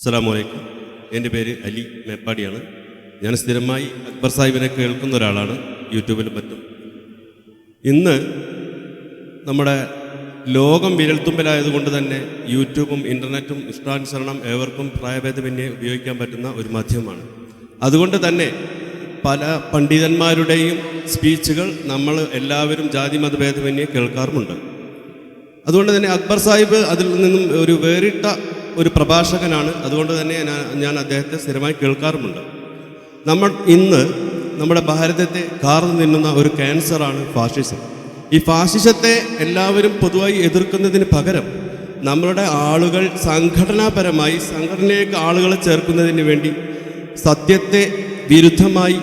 അസ്സലാമലൈക്കും എന്റെ പേര് അലി മേപ്പാടിയാണ്. ഞാൻ സ്ഥിരമായി അക്ബർ സാഹിബിനെ കേൾക്കുന്ന ഒരാളാണ് യൂട്യൂബിലും മറ്റും. ഇന്ന് നമ്മുടെ ലോകം വിരൽത്തുമ്പിലായതുകൊണ്ട് തന്നെ യൂട്യൂബും ഇന്റർനെറ്റും ഇഷ്ടാനുസരണം ഏവർക്കും പ്രായഭേദമന്യേ ഉപയോഗിക്കാൻ പറ്റുന്ന ഒരു മാധ്യമമാണ്. അതുകൊണ്ട് തന്നെ പല പണ്ഡിതന്മാരുടെയും സ്പീച്ചുകൾ നമ്മൾ എല്ലാവരും ജാതി മതഭേദമന്യേ കേൾക്കാറുമുണ്ട്. അതുകൊണ്ട് തന്നെ അക്ബർ സാഹിബ് അതിൽ നിന്നും ഒരു വേറിട്ട ഒരു പ്രഭാഷകനാണ്. അതുകൊണ്ട് തന്നെ ഞാൻ അദ്ദേഹത്തെ സ്ഥിരമായി കേൾക്കാറുമുണ്ട്. നമ്മൾ ഇന്ന് നമ്മുടെ ഭാരതത്തെ കാർന്നു നിന്നുന്ന ഒരു ക്യാൻസറാണ് ഫാഷിസം. ഈ ഫാഷിസത്തെ എല്ലാവരും പൊതുവായി എതിർക്കുന്നതിന് പകരം നമ്മളുടെ ആളുകൾ സംഘടനാപരമായി സംഘടനയിലേക്ക് ആളുകളെ ചേർക്കുന്നതിന് വേണ്ടി സത്യത്തെ വിരുദ്ധമായി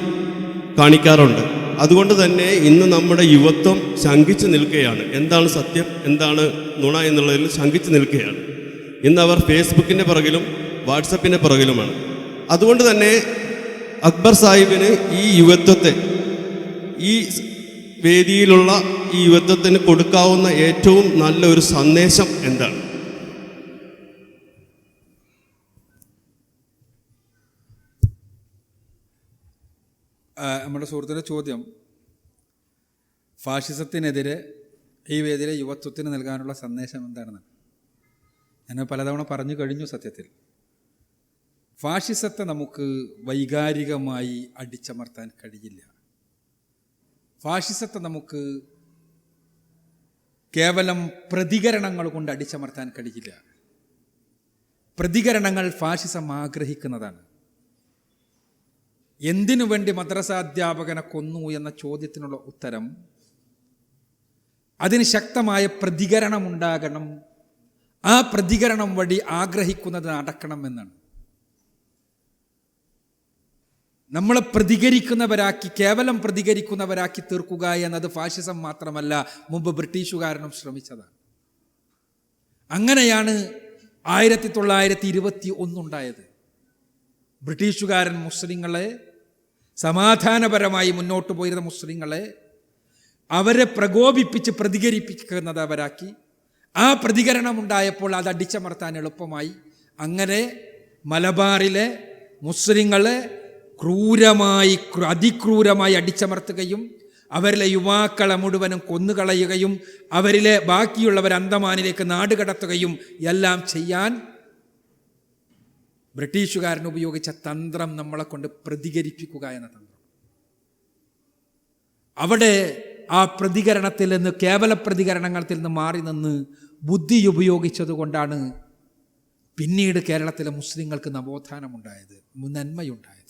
കാണിക്കാറുണ്ട്. അതുകൊണ്ട് തന്നെ ഇന്ന് നമ്മുടെ യുവത്വം ശങ്കിച്ചു നിൽക്കുകയാണ്. എന്താണ് സത്യം? എന്താണ് നുണ എന്നുള്ളതിൽ ശങ്കിച്ചു നിൽക്കുകയാണ്. ഇന്ന് അവർ ഫേസ്ബുക്കിന്റെ പുറകിലും വാട്സപ്പിന്റെ പുറകിലുമാണ്. അതുകൊണ്ട് തന്നെ അക്ബർ സാഹിബിന് ഈ യുവത്വത്തെ ഈ വേദിയിലുള്ള ഈ യുവത്വത്തിന് കൊടുക്കാവുന്ന ഏറ്റവും നല്ലൊരു സന്ദേശം എന്താണ്? നമ്മുടെ സുഹൃത്തിന്റെ ചോദ്യം. ഫാഷിസത്തിനെതിരെ ഈ വേദിയിലെ യുവത്വത്തിന് നൽകാനുള്ള സന്ദേശം എന്താണെന്ന്. ഞാൻ പലതവണ പറഞ്ഞു കഴിഞ്ഞു സത്യത്തിൽ. ഫാഷിസത്തെ നമുക്ക് വൈകാരികമായി അടിച്ചമർത്താൻ കഴിയില്ല. ഫാഷിസത്തെ നമുക്ക് കേവലം പ്രതികരണങ്ങൾ കൊണ്ട് അടിച്ചമർത്താൻ കഴിയില്ല. പ്രതികരണങ്ങൾ ഫാഷിസം ആഗ്രഹിക്കുന്നതാണ്. എന്തിനു വേണ്ടി മദ്രസാധ്യാപകനെ കൊന്നു എന്ന ചോദ്യത്തിനുള്ള ഉത്തരം അതിന് ശക്തമായ പ്രതികരണം ഉണ്ടാകണം ആ പ്രതികരണം വഴി ആഗ്രഹിക്കുന്നത് നടക്കണം എന്നാണ് നമ്മളെ പ്രതികരിക്കുന്നവരാക്കി കേവലം പ്രതികരിക്കുന്നവരാക്കി തീർക്കുക എന്നത് ഫാഷിസം മാത്രമല്ല മുമ്പ് ബ്രിട്ടീഷുകാരനും ശ്രമിച്ചതാണ്. അങ്ങനെയാണ് ആയിരത്തി തൊള്ളായിരത്തി ഇരുപത്തി ഒന്നുണ്ടായത് ബ്രിട്ടീഷുകാരൻ മുസ്ലിങ്ങളെ സമാധാനപരമായി മുന്നോട്ട് പോയിരുന്ന മുസ്ലിങ്ങളെ അവരെ പ്രകോപിപ്പിച്ച് പ്രതികരിപ്പിക്കുന്നത് അവരാക്കി ആ പ്രതികരണം ഉണ്ടായപ്പോൾ അത് അടിച്ചമർത്താൻ എളുപ്പമായി. അങ്ങനെ മലബാറിലെ മുസ്ലിങ്ങളെ ക്രൂരമായി അതിക്രൂരമായി അടിച്ചമർത്തുകയും അവരിലെ യുവാക്കളെ മുഴുവനും കൊന്നുകളയുകയും അവരിലെ ബാക്കിയുള്ളവർ അന്തമാനിലേക്ക് നാടുകടത്തുകയും എല്ലാം ചെയ്യാൻ ബ്രിട്ടീഷുകാരൻ ഉപയോഗിച്ച തന്ത്രം നമ്മളെ കൊണ്ട് പ്രതികരിപ്പിക്കുക എന്ന തന്ത്രം. അവിടെ ആ പ്രതികരണത്തിൽ നിന്ന് കേവല പ്രതികരണങ്ങളിൽ നിന്ന് മാറി നിന്ന് ബുദ്ധി ഉപയോഗിച്ചത് കൊണ്ടാണ് പിന്നീട് കേരളത്തിലെ മുസ്ലിങ്ങൾക്ക് നവോത്ഥാനമുണ്ടായത് നന്മയുണ്ടായത്.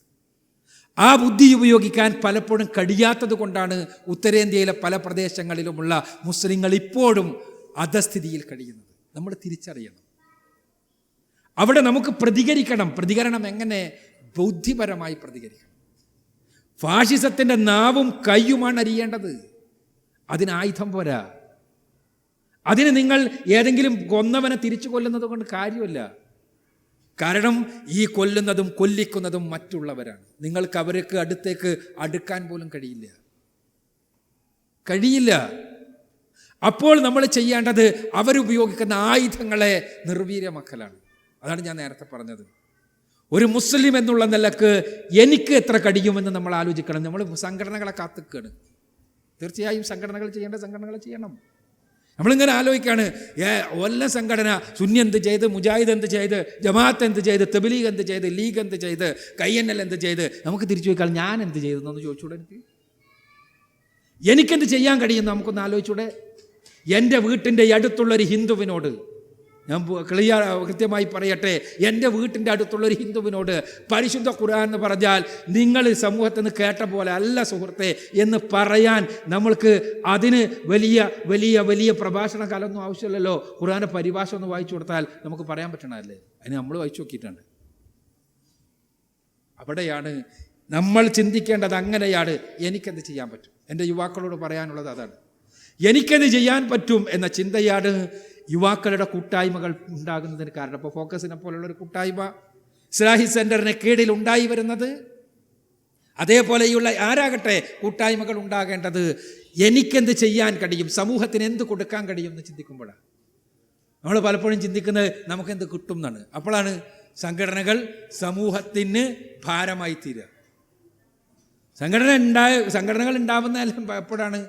ആ ബുദ്ധി ഉപയോഗിക്കാൻ പലപ്പോഴും കഴിയാത്തത് കൊണ്ടാണ് ഉത്തരേന്ത്യയിലെ പല പ്രദേശങ്ങളിലുമുള്ള മുസ്ലിങ്ങൾ ഇപ്പോഴും അധസ്ഥിതിയിൽ കഴിയുന്നത്. നമ്മൾ തിരിച്ചറിയണം. അവിടെ നമുക്ക് പ്രതികരിക്കണം. പ്രതികരണം എങ്ങനെ? ബൗദ്ധിപരമായി പ്രതികരിക്കണം. ഫാഷിസത്തിന്റെ നാവും കയ്യുമാണ് അറിയേണ്ടത് അതിന് ആയുധം പോരാ. അതിന് നിങ്ങൾ ഏതെങ്കിലും കൊന്നവനെ തിരിച്ചു കൊല്ലുന്നത് കൊണ്ട് കാര്യമല്ല. കാരണം ഈ കൊല്ലുന്നതും കൊല്ലിക്കുന്നതും മറ്റുള്ളവരാണ്. നിങ്ങൾക്ക് അവർക്ക് അടുത്തേക്ക് അടുക്കാൻ പോലും കഴിയില്ല. കഴിയില്ല. അപ്പോൾ നമ്മൾ ചെയ്യേണ്ടത് അവരുപയോഗിക്കുന്ന ആയുധങ്ങളെ നിർവീര്യമാക്കലാണ് അതാണ് ഞാൻ നേരത്തെ പറഞ്ഞത്. ഒരു മുസ്ലിം എന്നുള്ള നിലയ്ക്ക് എനിക്ക് എത്ര കഴിയുമെന്ന് നമ്മൾ ആലോചിക്കണം. നമ്മൾ സംഘടനകളെ കാത്തുക്കാണ്. തീർച്ചയായും സംഘടനകൾ ചെയ്യേണ്ട സംഘടനകൾ ചെയ്യണം. നമ്മളിങ്ങനെ ആലോചിക്കുകയാണ് വല്ല സംഘടന സുന്നി എന്ത് ചെയ്ത് മുജാഹിദ് എന്ത് ചെയ്ത് ജമാഅത്ത് എന്ത് ചെയ്ത് തെബിലീഗ് എന്ത് ചെയ്ത് ലീഗ് എന്ത് ചെയ്ത് കൈ എൻ എൽ എന്ത് ചെയ്ത് നമുക്ക് തിരിച്ചു വയ്ക്കാൻ ഞാൻ എന്ത് ചെയ്തു എന്നൊന്ന് ചോദിച്ചൂടെ എനിക്ക്? എനിക്കെന്ത് ചെയ്യാൻ കഴിയും നമുക്കൊന്ന് ആലോചിച്ചൂടെ? എന്റെ വീട്ടിന്റെ അടുത്തുള്ളൊരു ഹിന്ദുവിനോട് ഞാൻ ക്ലിയർ കൃത്യമായി പറയട്ടെ. എന്റെ വീട്ടിന്റെ അടുത്തുള്ളൊരു ഹിന്ദുവിനോട് പരിശുദ്ധ ഖുർആൻ എന്ന് പറഞ്ഞാൽ നിങ്ങൾ സമൂഹത്തിൽ നിന്ന് കേട്ട പോലെ അല്ല സുഹൃത്തെ എന്ന് പറയാൻ നമ്മൾക്ക് അതിന് വലിയ വലിയ വലിയ പ്രഭാഷണ കാലമൊന്നും ആവശ്യമില്ലല്ലോ. ഖുർആാന്റെ പരിഭാഷ ഒന്ന് വായിച്ചു കൊടുത്താൽ നമുക്ക് പറയാൻ പറ്റണമല്ലേ അതിന് നമ്മൾ വായിച്ചു നോക്കിയിട്ടുണ്ട്. അവിടെയാണ് നമ്മൾ ചിന്തിക്കേണ്ടത് അങ്ങനെയാണ്. എനിക്കെന്ത് ചെയ്യാൻ പറ്റും? എന്റെ യുവാക്കളോട് പറയാനുള്ളത് അതാണ്. എനിക്കെന്ത് ചെയ്യാൻ പറ്റും എന്ന ചിന്തയാണ് യുവാക്കളുടെ കൂട്ടായ്മകൾ ഉണ്ടാകുന്നതിന് കാരണം. ഇപ്പോൾ ഫോക്കസിനെ പോലുള്ള ഒരു കൂട്ടായ്മ ഇസ്ലാഹി സെന്ററിന് കീഴിൽ ഉണ്ടായി വരുന്നത് അതേപോലെയുള്ള ആരാകട്ടെ കൂട്ടായ്മകൾ ഉണ്ടാകേണ്ടത് എനിക്കെന്ത് ചെയ്യാൻ കഴിയും? സമൂഹത്തിന് എന്ത് കൊടുക്കാൻ കഴിയും എന്ന് ചിന്തിക്കുമ്പോഴാണ്. നമ്മൾ പലപ്പോഴും ചിന്തിക്കുന്നത് നമുക്കെന്ത് കിട്ടും എന്നാണ്. അപ്പോഴാണ് സംഘടനകൾ സമൂഹത്തിന് ഭാരമായി തീരുക. സംഘടന ഉണ്ടായ സംഘടനകൾ ഉണ്ടാവുന്ന എപ്പോഴാണ്?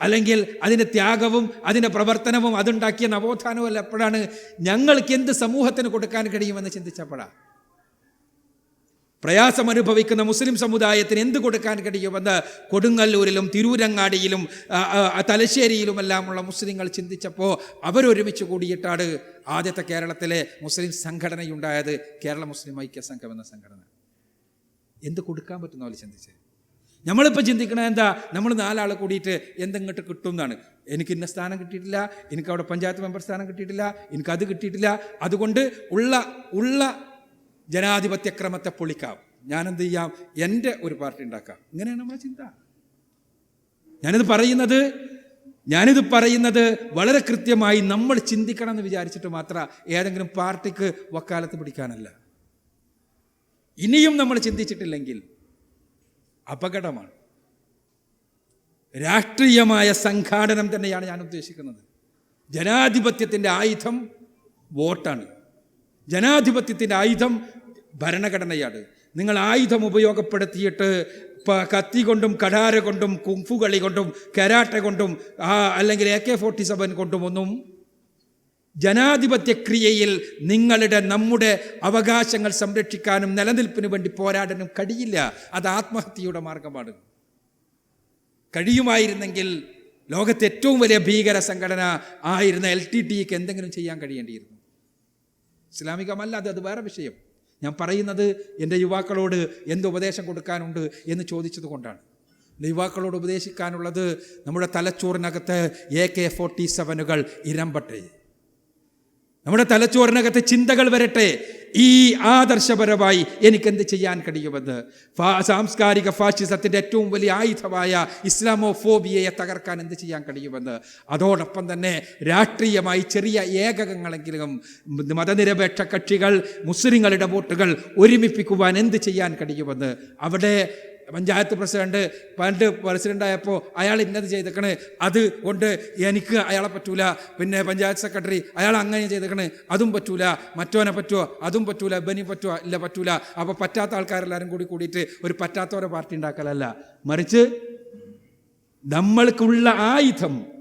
അല്ലെങ്കിൽ അതിന്റെ ത്യാഗവും അതിന്റെ പ്രവർത്തനവും അതുണ്ടാക്കിയ നവോത്ഥാനവും എപ്പോഴാണ്? ഞങ്ങൾക്ക് എന്ത് സമൂഹത്തിന് കൊടുക്കാൻ കഴിയുമെന്ന് ചിന്തിച്ചപ്പോഴാണ് പ്രയാസം അനുഭവിക്കുന്ന മുസ്ലിം സമുദായത്തിന് എന്ത് കൊടുക്കാൻ കഴിയുമെന്ന് കൊടുങ്ങല്ലൂരിലും തിരൂരങ്ങാടിയിലും തലശ്ശേരിയിലുമെല്ലാമുള്ള മുസ്ലിങ്ങൾ ചിന്തിച്ചപ്പോൾ അവരൊരുമിച്ച് കൂടിയിട്ടാണ് ആദ്യത്തെ കേരളത്തിലെ മുസ്ലിം സംഘടനയുണ്ടായത് കേരള മുസ്ലിം ഐക്യ സംഘം എന്ന സംഘടന. എന്ത് കൊടുക്കാൻ പറ്റുന്ന പോലെ ചിന്തിച്ച്? നമ്മളിപ്പോൾ ചിന്തിക്കണത് എന്താ? നമ്മൾ നാലാൾ കൂടിയിട്ട് എന്തെങ്ങോട്ട് കിട്ടും എന്നാണ് എനിക്ക് ഇന്ന സ്ഥാനം കിട്ടിയിട്ടില്ല എനിക്ക് അവിടെ പഞ്ചായത്ത് മെമ്പർ സ്ഥാനം കിട്ടിയിട്ടില്ല എനിക്ക് അത് കിട്ടിയിട്ടില്ല. അതുകൊണ്ട് ഉള്ള ഉള്ള ജനാധിപത്യക്രമത്തെ പൊളിക്കാം. എന്ത് ചെയ്യാം? എന്റെ ഒരു പാർട്ടി ഉണ്ടാക്കാം. ഇങ്ങനെയാണ് നമ്മുടെ ചിന്ത. ഞാനിത് പറയുന്നത് ഞാനിത് പറയുന്നത് വളരെ കൃത്യമായി നമ്മൾ ചിന്തിക്കണം എന്ന് വിചാരിച്ചിട്ട് മാത്രം ഏതെങ്കിലും പാർട്ടിക്ക് വക്കാലത്ത് പിടിക്കാനല്ല. ഇനിയും നമ്മൾ ചിന്തിച്ചിട്ടില്ലെങ്കിൽ അപകടമാണ്. രാഷ്ട്രീയമായ സംഘാടനം തന്നെയാണ് ഞാൻ ഉദ്ദേശിക്കുന്നത്. ജനാധിപത്യത്തിന്റെ ആയുധം വോട്ടാണ്. ജനാധിപത്യത്തിന്റെ ആയുധം ഭരണഘടനയാണ്. നിങ്ങൾ ആയുധം ഉപയോഗപ്പെടുത്തിയിട്ട് കത്തി കൊണ്ടും കടാര കൊണ്ടും കുംഫു കളി കൊണ്ടും കരാട്ടെ കൊണ്ടും അല്ലെങ്കിൽ എ കെ ഫോർട്ടി സെവൻ കൊണ്ടും ഒന്നും ജനാധിപത്യ ക്രിയയിൽ നിങ്ങളുടെ നമ്മുടെ അവകാശങ്ങൾ സംരക്ഷിക്കാനും നിലനിൽപ്പിന് വേണ്ടി പോരാടാനും കഴിയില്ല. അത് ആത്മഹത്യയുടെ മാർഗമാണ്. കഴിയുമായിരുന്നെങ്കിൽ ലോകത്തെ ഏറ്റവും വലിയ ഭീകര സംഘടന ആയിരുന്ന എൽ ടി ടിക്ക് എന്തെങ്കിലും ചെയ്യാൻ കഴിയേണ്ടിയിരുന്നു. ഇസ്ലാമികമല്ല അത് വേറെ വിഷയം. ഞാൻ പറയുന്നത് എന്റെ യുവാക്കളോട് എന്ത് ഉപദേശം കൊടുക്കാനുണ്ട് എന്ന് ചോദിച്ചത് കൊണ്ടാണ്. യുവാക്കളോട് ഉപദേശിക്കാനുള്ളത് നമ്മുടെ തലച്ചോറിനകത്ത് എ കെ ഫോർട്ടി സെവനുകൾ ഇരമ്പട്ടെ. നമ്മുടെ തലച്ചോറിനകത്ത് ചിന്തകൾ വരട്ടെ. ഈ ആദർശപരമായി എനിക്ക് എനിക്കെന്ത് ചെയ്യാൻ കഴിയുമെന്ന്? സാംസ്കാരിക ഫാഷിസത്തിന്റെ ഏറ്റവും വലിയ ആയുധമായ ഇസ്ലാമോ ഫോബിയയെ തകർക്കാൻ എന്ത് ചെയ്യാൻ കഴിയുമെന്ന്? അതോടൊപ്പം തന്നെ രാഷ്ട്രീയമായി ചെറിയ ഏകകങ്ങളെങ്കിലും മതനിരപേക്ഷ കക്ഷികൾ മുസ്ലിങ്ങളുടെ വോട്ടുകൾ ഒരുമിപ്പിക്കുവാൻ എന്ത് ചെയ്യാൻ കഴിയുമെന്ന്? അവിടെ പഞ്ചായത്ത് പ്രസിഡന്റ് പണ്ട് പ്രസിഡന്റായപ്പോൾ അയാൾ ഇന്നത് ചെയ്തേക്കണ്. അത് കൊണ്ട് എനിക്ക് അയാളെ പറ്റൂല. പിന്നെ പഞ്ചായത്ത് സെക്രട്ടറി അയാൾ അങ്ങനെ ചെയ്തേക്കണ്. അതും പറ്റൂല. മറ്റോനെ പറ്റുമോ അതും പറ്റൂല. ബനി പറ്റുമോ ഇല്ല പറ്റൂല. അപ്പോൾ പറ്റാത്ത ആൾക്കാരെല്ലാവരും കൂടി കൂടിയിട്ട് ഒരു പറ്റാത്തവരെ പാർട്ടി ഉണ്ടാക്കലല്ല. മറിച്ച് നമ്മൾക്കുള്ള ആയുധം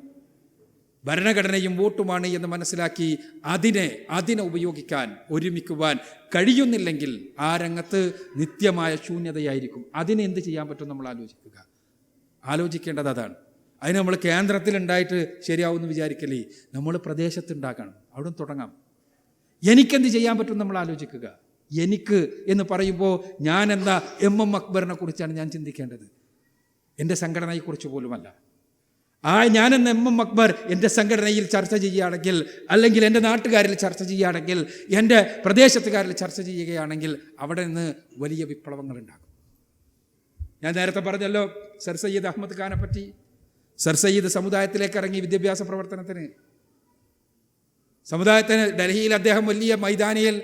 ഭരണഘടനയും വോട്ടുമാണ് എന്ന് മനസ്സിലാക്കി അതിനെ അതിനെ ഉപയോഗിക്കാൻ ഒരുമിക്കുവാൻ കഴിയുന്നില്ലെങ്കിൽ ആ രംഗത്ത് നിത്യമായ ശൂന്യതയായിരിക്കും. അതിനെ എന്ത് ചെയ്യാൻ പറ്റും നമ്മൾ ആലോചിക്കുക. ആലോചിക്കേണ്ടത് അതാണ്. അതിന് നമ്മൾ കേന്ദ്രത്തിലുണ്ടായിട്ട് ശരിയാവുമെന്ന് വിചാരിക്കലേ നമ്മൾ പ്രദേശത്തുണ്ടാക്കണം അവിടെ തുടങ്ങാം. എനിക്കെന്ത് ചെയ്യാൻ പറ്റും നമ്മൾ ആലോചിക്കുക. എനിക്ക് എന്ന് പറയുമ്പോൾ ഞാൻ എന്താ എം എം അക്ബറിനെ കുറിച്ചാണ് ഞാൻ ചിന്തിക്കേണ്ടത്. എന്റെ സംഘടനയെക്കുറിച്ച് പോലുമല്ല. ആ ഞാനെന്ന എം എം അക്ബർ എന്റെ സംഘടനയിൽ ചർച്ച ചെയ്യുകയാണെങ്കിൽ അല്ലെങ്കിൽ എന്റെ നാട്ടുകാരിൽ ചർച്ച ചെയ്യുകയാണെങ്കിൽ എന്റെ പ്രദേശത്തുകാരിൽ ചർച്ച ചെയ്യുകയാണെങ്കിൽ അവിടെ നിന്ന് വലിയ വിപ്ലവങ്ങൾ ഉണ്ടാകും ഞാൻ നേരത്തെ പറഞ്ഞല്ലോ സർ സയ്യിദ് അഹമ്മദ് ഖാനെ പറ്റി. സർ സയ്യിദ് സമുദായത്തിലേക്ക് ഇറങ്ങി വിദ്യാഭ്യാസ പ്രവർത്തനത്തിന്. സമുദായത്തിന് ഡൽഹിയിൽ അദ്ദേഹം വലിയ മൈതാനിയിൽ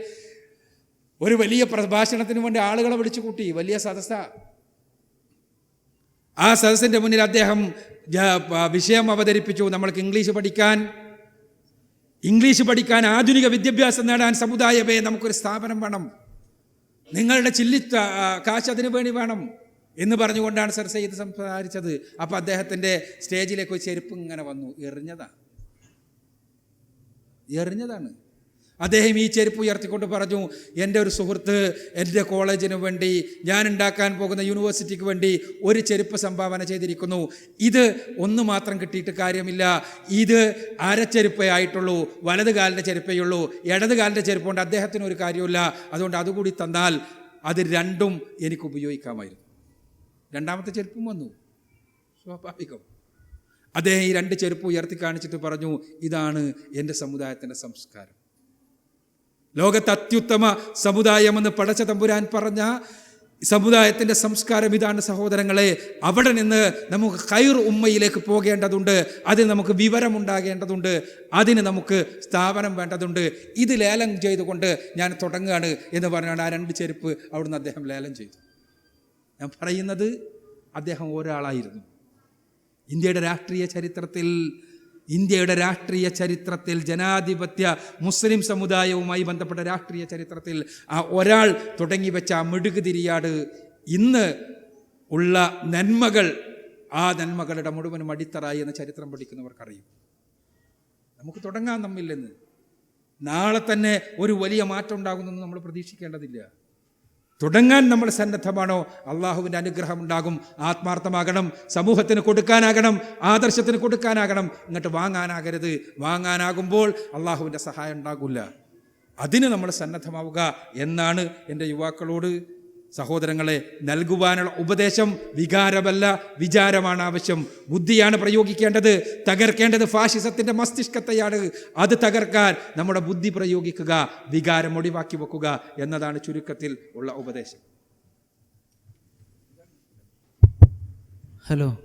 ഒരു വലിയ പ്രഭാഷണത്തിന് വേണ്ടി ആളുകളെ വിളിച്ചു കൂട്ടി വലിയ സദസ്സ. ആ സദസ്സിന്റെ മുന്നിൽ അദ്ദേഹം വിഷയം അവതരിപ്പിച്ചു. നമ്മൾക്ക് ഇംഗ്ലീഷ് പഠിക്കാൻ ഇംഗ്ലീഷ് പഠിക്കാൻ ആധുനിക വിദ്യാഭ്യാസം നേടാൻ സമുദായമേ നമുക്കൊരു സ്ഥാപനം വേണം. നിങ്ങളുടെ ചില്ലി കാശ് അതിനു വേണ്ടി വേണം എന്ന് പറഞ്ഞുകൊണ്ടാണ് സർ സയ്യിദ് സംസാരിച്ചത്. അപ്പോൾ അദ്ദേഹത്തിന്റെ സ്റ്റേജിലേക്ക് ഒരു ചെരുപ്പ് ഇങ്ങനെ വന്നു. എറിഞ്ഞതാണ് എറിഞ്ഞതാണ്. അദ്ദേഹം ഈ ചെരുപ്പ് ഉയർത്തിക്കൊണ്ട് പറഞ്ഞു എന്റെ ഒരു സുഹൃത്ത് എന്റെ കോളേജിന് വേണ്ടി ഞാൻ ഉണ്ടാക്കാൻ പോകുന്ന യൂണിവേഴ്സിറ്റിക്ക് വേണ്ടി ഒരു ചെരുപ്പ് സംഭാവന ചെയ്തിരിക്കുന്നു. ഇത് ഒന്ന് മാത്രം കിട്ടിയിട്ട് കാര്യമില്ല. ഇത് അരച്ചെരുപ്പേ ആയിട്ടുള്ളൂ. വലത് കാലിന്റെ ചെരുപ്പേ ഉള്ളൂ. ഇടത് കാലിന്റെ ചെരുപ്പ് കൊണ്ട് അദ്ദേഹത്തിന് ഒരു കാര്യമില്ല അതുകൊണ്ട് അതുകൂടി തന്നാൽ അത് രണ്ടും എനിക്ക് ഉപയോഗിക്കാമായിരുന്നു. രണ്ടാമത്തെ ചെരുപ്പും വന്നു. സ്വാഭാവികം. അദ്ദേഹം ഈ രണ്ട് ചെരുപ്പ് ഉയർത്തി കാണിച്ചിട്ട് പറഞ്ഞു ഇതാണ് എന്റെ സമുദായത്തിന്റെ സംസ്കാരം. ലോകത്ത് അത്യുത്തമ സമുദായമെന്ന് പടച്ച തമ്പുരാൻ പറഞ്ഞ സമുദായത്തിന്റെ സംസ്കാരം ഇതാണ് സഹോദരങ്ങളെ. അവിടെ നിന്ന് നമുക്ക് കൈർ ഉമ്മയിലേക്ക് പോകേണ്ടതുണ്ട്. അതിന് നമുക്ക് വിവരമുണ്ടാകേണ്ടതുണ്ട്. അതിന് നമുക്ക് സ്ഥാപനം വേണ്ടതുണ്ട്. ഇത് ലേലം ചെയ്തുകൊണ്ട് ഞാൻ തുടങ്ങുകയാണ് എന്ന് പറഞ്ഞാണ് ആ രണ്ട് ചെരുപ്പ് അവിടുന്ന് അദ്ദേഹം ലേലം ചെയ്തു. ഞാൻ പറയുന്നത് അദ്ദേഹം ഒരാളായിരുന്നു. ഇന്ത്യയുടെ രാഷ്ട്രീയ ചരിത്രത്തിൽ ഇന്ത്യയുടെ രാഷ്ട്രീയ ചരിത്രത്തിൽ ജനാധിപത്യ മുസ്ലിം സമുദായവുമായി ബന്ധപ്പെട്ട രാഷ്ട്രീയ ചരിത്രത്തിൽ ആ ഒരാൾ തുടങ്ങി വെച്ച ആ മെഴുകുതിരിയാട് ഇന്ന് ഉള്ള നന്മകൾ ആ നന്മകളുടെ മുഴുവനും അടിത്തറായി എന്ന ചരിത്രം പഠിക്കുന്നവർക്കറിയും. നമുക്ക് തുടങ്ങാൻ നമ്മില്ലെന്ന് നാളെ തന്നെ ഒരു വലിയ മാറ്റം ഉണ്ടാകുമെന്ന് നമ്മൾ പ്രതീക്ഷിക്കേണ്ടതില്ല. തുടങ്ങാൻ നമ്മൾ സന്നദ്ധമാണോ? അള്ളാഹുവിന്റെ അനുഗ്രഹം ഉണ്ടാകും. ആത്മാർത്ഥമാകണം. സമൂഹത്തിന് കൊടുക്കാനാകണം. ആദർശത്തിന് കൊടുക്കാനാകണം. എന്നിട്ട് വാങ്ങാനാകരുത്. വാങ്ങാനാകുമ്പോൾ അള്ളാഹുവിന്റെ സഹായം ഉണ്ടാകില്ല അതിന് നമ്മൾ സന്നദ്ധമാവുക എന്നാണ് എന്റെ യുവാക്കളോട് സഹോദരങ്ങളെ നൽകുവാനുള്ള ഉപദേശം വികാരമല്ല വിചാരമാണ് ആവശ്യം. ബുദ്ധിയാണ് പ്രയോഗിക്കേണ്ടത് തകർക്കേണ്ടത് ഫാഷിസത്തിന്റെ മസ്തിഷ്കത്തെയാണ്. അത് തകർക്കാൻ നമ്മുടെ ബുദ്ധി പ്രയോഗിക്കുക വികാരം ഒഴിവാക്കി വെക്കുക എന്നതാണ് ചുരുക്കത്തിൽ ഉള്ള ഉപദേശം. ഹലോ.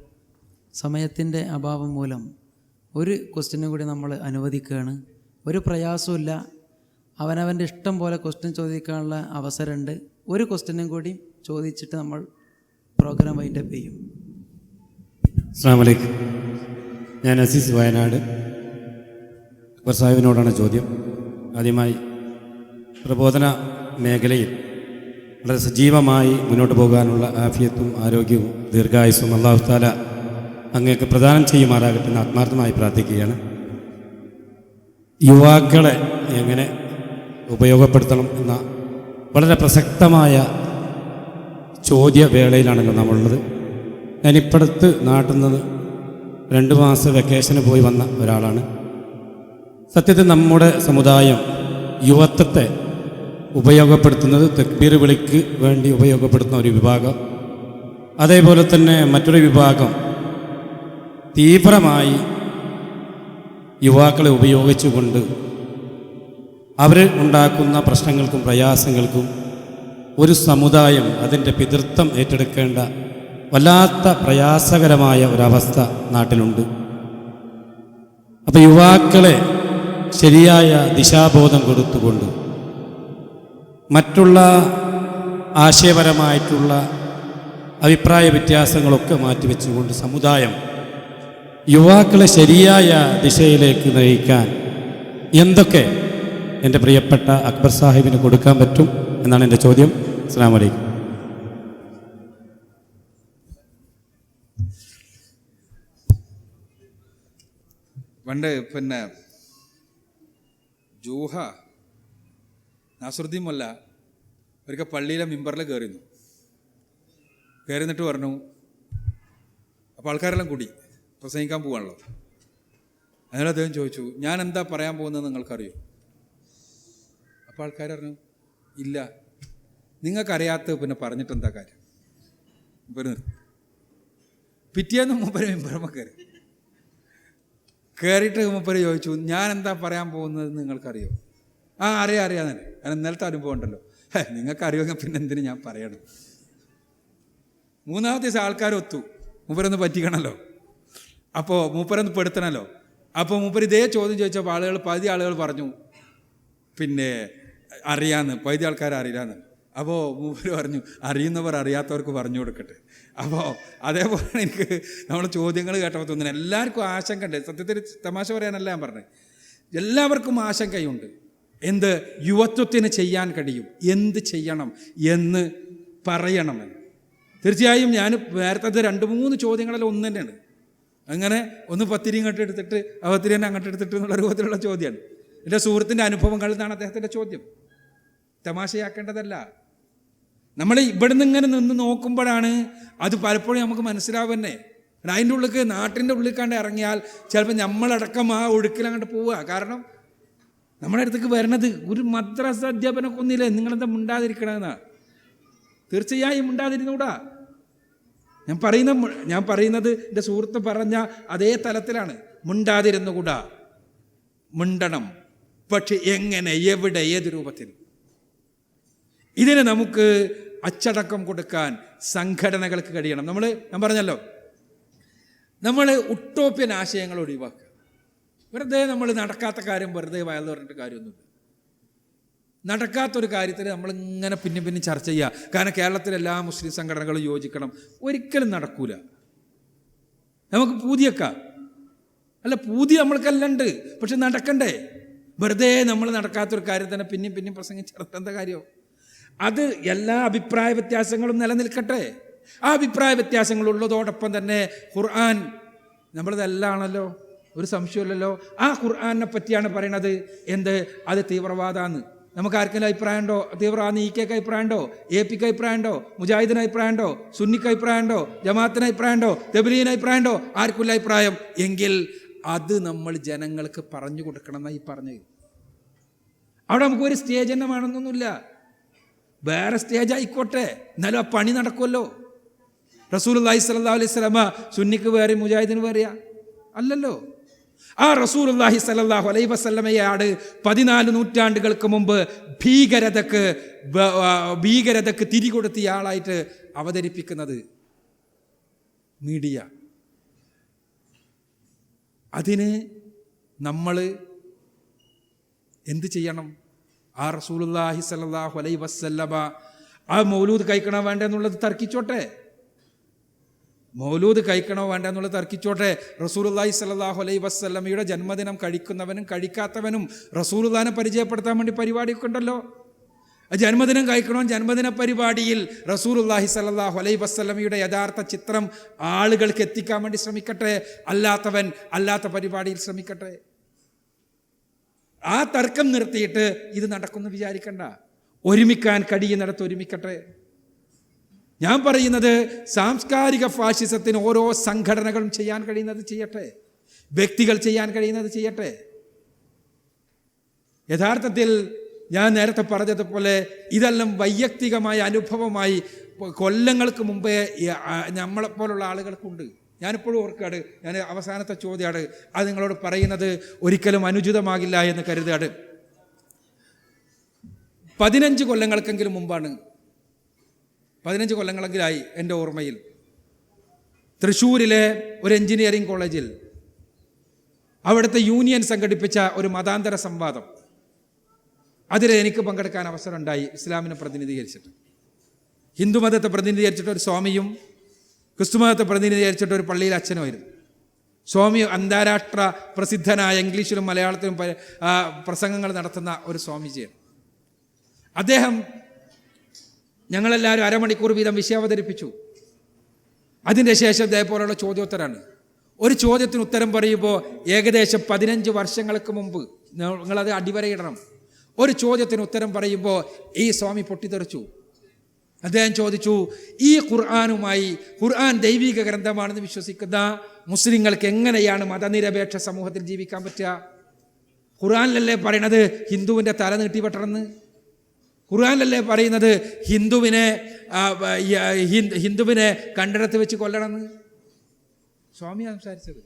സമയത്തിന്റെ അഭാവം മൂലം ഒരു ക്വസ്റ്റ്യനും കൂടി നമ്മൾ അനുവദിക്കുകയാണ്. ഒരു പ്രയാസമില്ല അവനവന്റെ ഇഷ്ടം പോലെ ക്വസ്റ്റ്യൻ ചോദിക്കാനുള്ള അവസരമുണ്ട്. ഒരു ക്വസ്റ്റ്യനും കൂടി ചോദിച്ചിട്ട് നമ്മൾ പ്രോഗ്രാം വൈൻഡ് അപ്പ് ചെയ്യും. അസ്സാം വലൈക്കും ഞാൻ അസീസ് വയനാട്. അക്ബർ സാഹിബിനോടാണ് ചോദ്യം. ആദ്യമായി പ്രബോധന മേഖലയിൽ വളരെ സജീവമായി മുന്നോട്ട് പോകാനുള്ള ആഫിയത്തും ആരോഗ്യവും ദീർഘായുസ്സും അള്ളാഹു താല അങ്ങേക്ക് പ്രദാനം ചെയ്യുമാറാകട്ടെ എന്ന് ആത്മാർത്ഥമായി പ്രാർത്ഥിക്കുകയാണ്. യുവാക്കളെ എങ്ങനെ ഉപയോഗപ്പെടുത്തണം എന്ന വളരെ പ്രസക്തമായ ചോദ്യവേളയിലാണല്ലോ നമ്മളുള്ളത്. ഞാനിപ്പടുത്ത് നാട്ടിൽ നിന്ന് രണ്ട് മാസം വെക്കേഷന് പോയി വന്ന ഒരാളാണ്. സത്യത്തിൽ നമ്മുടെ സമുദായം യുവത്വത്തെ ഉപയോഗപ്പെടുത്തുന്നത് തെക്ബീർ വിളിക്ക് വേണ്ടി ഉപയോഗപ്പെടുത്തുന്ന ഒരു വിഭാഗം. അതേപോലെ തന്നെ മറ്റൊരു വിഭാഗം തീവ്രമായി യുവാക്കളെ ഉപയോഗിച്ചുകൊണ്ട് അവർ ഉണ്ടാക്കുന്ന പ്രശ്നങ്ങൾക്കും പ്രയാസങ്ങൾക്കും ഒരു സമുദായം അതിന്റെ പിതൃത്വം ഏറ്റെടുക്കേണ്ട വല്ലാത്ത പ്രയാസകരമായ ഒരവസ്ഥ നാട്ടിലുണ്ട്. അപ്പോൾ യുവാക്കളെ ശരിയായ ദിശാബോധം കൊടുത്തുകൊണ്ട് മറ്റുള്ള ആശയപരമായിട്ടുള്ള അഭിപ്രായ വ്യത്യാസങ്ങളൊക്കെ മാറ്റിവെച്ചുകൊണ്ട് സമുദായം യുവാക്കളെ ശരിയായ ദിശയിലേക്ക് നയിക്കാൻ എന്തൊക്കെ എന്റെ പ്രിയപ്പെട്ട അക്ബർ സാഹിബിന് കൊടുക്കാൻ പറ്റും എന്നാണ് എന്റെ ചോദ്യം. അസ്സാം വലൈക്കും പണ്ട് പിന്നെ ജൂഹ നാസറുദ്ദീൻ മൊല്ല ഒരിക്കൽ പള്ളിയിലെ മിമ്പറിൽ കയറിയിരുന്നു. കയറി നിന്നിട്ട് പറഞ്ഞു അപ്പോൾ ആൾക്കാരെല്ലാം കൂടി പ്രസംഗിക്കാൻ പോവാണല്ലോ. അദ്ദേഹം ചോദിച്ചു ഞാൻ എന്താ പറയാൻ പോകുന്നത് നിങ്ങൾക്കറിയോ? അപ്പോൾ ആൾക്കാർ പറഞ്ഞു ഇല്ല. നിങ്ങൾക്കറിയാത്ത പിന്നെ പറഞ്ഞിട്ട് എന്താ കാര്യം? മുപ്പര് നിർത്തി. പിറ്റേന്ന് മുമ്പര് മിമ്പറമ്മ കയറി കയറിയിട്ട് മുമ്പര് ചോദിച്ചു ഞാൻ എന്താ പറയാൻ പോകുന്നത് നിങ്ങൾക്കറിയോ? ആ അറിയാം അറിയാം തന്നെ. കാരണം ഇന്നലത്തെ അനുഭവം ഉണ്ടല്ലോ. നിങ്ങൾക്കറിയുമെങ്കിൽ നിങ്ങൾക്ക് പിന്നെ എന്തിനു ഞാൻ പറയണം? മൂന്നാമത്തെ ദിവസം ആൾക്കാർ ഒത്തു. മൂപ്പരൊന്ന് പറ്റിക്കണമല്ലോ അപ്പോൾ മൂപ്പരൊന്ന് പെടുത്തണമല്ലോ അപ്പോൾ മൂപ്പർ ഇതേ ചോദ്യം ചോദിച്ചപ്പോൾ ആളുകൾ പകുതി ആളുകൾ പറഞ്ഞു പിന്നെ അറിയാന്ന് പൈതി ആൾക്കാർ അറിയില്ലാന്ന് അപ്പോൾ മൂപ്പർ പറഞ്ഞു അറിയുന്നവർ അറിയാത്തവർക്ക് പറഞ്ഞു കൊടുക്കട്ടെ. അപ്പോൾ അതേപോലെ എനിക്ക് നമ്മൾ ചോദ്യങ്ങൾ കേട്ടപ്പോൾ തോന്നുന്നു എല്ലാവർക്കും ആശങ്ക ഉണ്ട് സത്യത്തിൽ തമാശ പറയാനല്ല ഞാൻ പറഞ്ഞത് എല്ലാവർക്കും ആശങ്കയുണ്ട്. എന്ത്? യുവത്വത്തിന് ചെയ്യാൻ കഴിയും. എന്ത് ചെയ്യണം എന്ന് പറയണമെന്ന്. തീർച്ചയായും ഞാൻ നേരത്തെ രണ്ട് മൂന്ന് ചോദ്യങ്ങളിൽ ഒന്ന് തന്നെയാണ്. അങ്ങനെ ഒന്ന് പത്തിരി ഇങ്ങോട്ട് എടുത്തിട്ട് അവത്തിരി തന്നെ അങ്ങോട്ട് എടുത്തിട്ട് എന്നുള്ള രൂപത്തിലുള്ള ചോദ്യമാണ് എന്റെ സുഹൃത്തിന്റെ അനുഭവങ്ങളിൽ നിന്നാണ് അദ്ദേഹത്തിന്റെ ചോദ്യം. തമാശയാക്കേണ്ടതല്ല. നമ്മൾ ഇവിടുന്ന് ഇങ്ങനെ നിന്ന് നോക്കുമ്പോഴാണ് അത് പലപ്പോഴും നമുക്ക് മനസ്സിലാവുന്നേ അതിന്റെ ഉള്ളിൽ നാട്ടിന്റെ ഉള്ളിൽ ഇറങ്ങിയാൽ ചിലപ്പോൾ നമ്മളടക്കം ആ ഒഴുക്കിൽ അങ്ങോട്ട് പോവുക. കാരണം നമ്മുടെ അടുത്തേക്ക് വരണത് ഒരു മദ്രസ ഒന്നുമില്ലേ നിങ്ങളെന്താ മിണ്ടാതിരിക്കണമെന്നാണ് തീർച്ചയായും മിണ്ടാതിരുന്നൂടാ. ഞാൻ പറയുന്ന ഞാൻ പറയുന്നത് എന്റെ സുഹൃത്ത് പറഞ്ഞ അതേ തലത്തിലാണ്. മിണ്ടാതിരുന്നുകൂടാ. മിണ്ടണം. പക്ഷെ എങ്ങനെ എവിടെ ഏത് രൂപത്തിൽ? ഇതിന് നമുക്ക് അച്ചടക്കം കൊടുക്കാൻ സംഘടനകൾക്ക് കഴിയണം. നമ്മൾ ഞാൻ പറഞ്ഞല്ലോ. നമ്മൾ ഉട്ടോപ്യൻ ആശയങ്ങൾ ഒഴിവാക്കുക. വെറുതെ നമ്മൾ നടക്കാത്ത കാര്യം വെറുതെ വയൽ പറഞ്ഞിട്ട് കാര്യമൊന്നുമില്ല. നടക്കാത്തൊരു കാര്യത്തിൽ നമ്മളിങ്ങനെ പിന്നെ പിന്നെ ചർച്ച ചെയ്യുക. കാരണം കേരളത്തിലെ എല്ലാ മുസ്ലിം സംഘടനകളും യോജിക്കണം. ഒരിക്കലും നടക്കൂല. നമുക്ക് പൂതിയൊക്കെ. അല്ല പൂതി നമ്മൾക്കല്ലണ്ട് പക്ഷെ നടക്കണ്ടേ? വെറുതെ നമ്മൾ നടക്കാത്തൊരു കാര്യം തന്നെ പിന്നെയും പിന്നെയും പ്രസംഗിച്ച് എന്താ കാര്യം? അത് എല്ലാ അഭിപ്രായ വ്യത്യാസങ്ങളും നിലനിൽക്കട്ടെ. ആ അഭിപ്രായ വ്യത്യാസങ്ങൾ ഉള്ളതോടൊപ്പം തന്നെ ഖുർആൻ നമ്മളിതെല്ലാണല്ലോ? ഒരു സംശയമില്ലല്ലോ ആ ഖുർആാനെ പറ്റിയാണ് പറയണത്. എന്ത്? അത് തീവ്രവാദമാണ് നമുക്ക് ആർക്കെങ്കിലും അഭിപ്രായം ഉണ്ടോ തീവ്രവാദം ഇ കെക്ക് അഭിപ്രായം ഉണ്ടോ എ പിക്ക് അഭിപ്രായം ഉണ്ടോ മുജാഹിദിന് അഭിപ്രായം ഉണ്ടോ സുന്നിക്ക് അഭിപ്രായം ഉണ്ടോ ജമാഅത്തിന് അഭിപ്രായം ഉണ്ടോ തെബിലീന് അഭിപ്രായം ഉണ്ടോ ആർക്കുള്ള അഭിപ്രായം? എങ്കിൽ അത് നമ്മൾ ജനങ്ങൾക്ക് പറഞ്ഞു കൊടുക്കണം എന്നാണ് ഈ പറഞ്ഞത്. അവിടെ നമുക്ക് ഒരു സ്റ്റേജ് തന്നെ വേണമെന്നൊന്നുമില്ല. വേറെ സ്റ്റേജ് ആയിക്കോട്ടെ. എന്നാലും ആ പണി നടക്കുമല്ലോ. റസൂൽ അള്ളാഹി സ്വല്ലാ അലൈഹി സ്വലമ സുന്നിക്ക് വേറെ മുജാഹിദിന് വേറെയാ അല്ലല്ലോ. ആ റസൂൽ അള്ളാഹി സല്ലാഹു അലൈ വസ്ലമയാണ് പതിനാല് നൂറ്റാണ്ടുകൾക്ക് മുമ്പ് ഭീകരതക്ക് ഭീകരതക്ക് തിരികൊടുത്തിയ ആളായിട്ട് അവതരിപ്പിക്കുന്നത് മീഡിയ. അതിന് നമ്മൾ എന്ത് ചെയ്യണം? ആ റസൂലുല്ലാഹി സല്ലല്ലാഹു അലൈ വസ്ല്ലമ ആ മൗലൂദ് കഴിക്കണോ വേണ്ട എന്നുള്ളത് തർക്കിച്ചോട്ടെ? മൗലൂദ് കഴിക്കണോ വേണ്ട എന്നുള്ളത് തർക്കിച്ചോട്ടെ? റസൂലുല്ലാഹി സല്ലല്ലാഹു അലൈ വസ്ല്ലമയുടെ ജന്മദിനം കഴിക്കുന്നവനും കഴിക്കാത്തവനും റസൂലുല്ലാനെ പരിചയപ്പെടുത്താൻ വേണ്ടി പരിപാടിയൊക്കെ ഉണ്ടല്ലോ. ജന്മദിനം കഴിക്കണോ? ജന്മദിന പരിപാടിയിൽ റസൂലുല്ലാഹി സല്ലല്ലാഹു അലൈ വസ്ലമിയുടെ യഥാർത്ഥ ചിത്രം ആളുകൾക്ക് എത്തിക്കാൻ വേണ്ടി ശ്രമിക്കട്ടെ? അല്ലാത്തവൻ അല്ലാത്ത പരിപാടിയിൽ ശ്രമിക്കട്ടെ? ആ തർക്കം നിർത്തിയിട്ട് ഇത് നടക്കുന്നു വിചാരിക്കണ്ട. ഒരുമിക്കാൻ കഴിയുന്നിടത്ത് ഒരുമിക്കട്ടെ. ഞാൻ പറയുന്നത് സാംസ്കാരിക ഫാഷിസത്തിന് ഓരോ സംഘടനകളും ചെയ്യാൻ കഴിയുന്നത് ചെയ്യട്ടെ. വ്യക്തികൾ ചെയ്യാൻ കഴിയുന്നത് ചെയ്യട്ടെ. യഥാർത്ഥത്തിൽ ഞാൻ നേരത്തെ പറഞ്ഞതുപോലെ ഇതെല്ലാം വൈയക്തികമായ അനുഭവമായി കൊല്ലങ്ങൾക്ക് മുമ്പേ നമ്മളെപ്പോലുള്ള ആളുകൾക്കുണ്ട്. ഞാനിപ്പോഴും ഓർക്കാട് ഞാൻ അവസാനത്തെ ചോദ്യമാണ് അത് നിങ്ങളോട് പറയുന്നത് ഒരിക്കലും അനുചിതമാകില്ല എന്ന് കരുതുകയാണ്. പതിനഞ്ച് കൊല്ലങ്ങൾക്കെങ്കിലും മുമ്പാണ്. പതിനഞ്ച് കൊല്ലങ്ങളെങ്കിലായി എന്റെ ഓർമ്മയിൽ. തൃശ്ശൂരിലെ ഒരു എഞ്ചിനീയറിംഗ് കോളേജിൽ അവിടുത്തെ യൂണിയൻ സംഘടിപ്പിച്ച ഒരു മതാന്തര സംവാദം. അതിൽ എനിക്ക് പങ്കെടുക്കാൻ അവസരം ഉണ്ടായി ഇസ്ലാമിനെ പ്രതിനിധീകരിച്ചിട്ട്. ഹിന്ദുമതത്തെ പ്രതിനിധീകരിച്ചിട്ട് ഒരു സ്വാമിയും ക്രിസ്തുമതത്തെ പ്രതിനിധീകരിച്ചിട്ട് ഒരു പള്ളിയിൽ അച്ഛനുമായിരുന്നു. സ്വാമി അന്താരാഷ്ട്ര പ്രസിദ്ധനായ ഇംഗ്ലീഷിലും മലയാളത്തിലും പ്രസംഗങ്ങൾ നടത്തുന്ന ഒരു സ്വാമിജിയാണ്. അദ്ദേഹം ഞങ്ങളെല്ലാവരും അരമണിക്കൂർ വീതം വിഷയം അവതരിപ്പിച്ചു. അതിന്റെ ശേഷം ഇതേപോലെയുള്ള ചോദ്യോത്തരാണ്. ഒരു ചോദ്യത്തിന് ഉത്തരം പറയുമ്പോൾ ഏകദേശം പതിനഞ്ച് വർഷങ്ങൾക്ക് മുമ്പ് നിങ്ങളത് അടിവരയിടണം. ഒരു ചോദ്യത്തിന് ഉത്തരം പറയുമ്പോൾ ഈ സ്വാമി പൊട്ടിത്തെറിച്ചു. അദ്ദേഹം ചോദിച്ചു ഈ ഖുർആാനുമായി ഖുർആൻ ദൈവിക ഗ്രന്ഥമാണെന്ന് വിശ്വസിക്കുന്ന മുസ്ലിങ്ങൾക്ക് എങ്ങനെയാണ് മതനിരപേക്ഷ സമൂഹത്തിൽ ജീവിക്കാൻ പറ്റുക? ഖുർആാനിലല്ലേ പറയണത് ഹിന്ദുവിന്റെ തല നീട്ടി വെട്ടണമെന്ന്? ഖുർആാനിലല്ലേ പറയുന്നത് ഹിന്ദുവിനെ ഹിന്ദുവിനെ കണ്ടിടത്ത് വെച്ച് കൊല്ലണമെന്ന്? സ്വാമിയാണ് സംസാരിച്ചത്.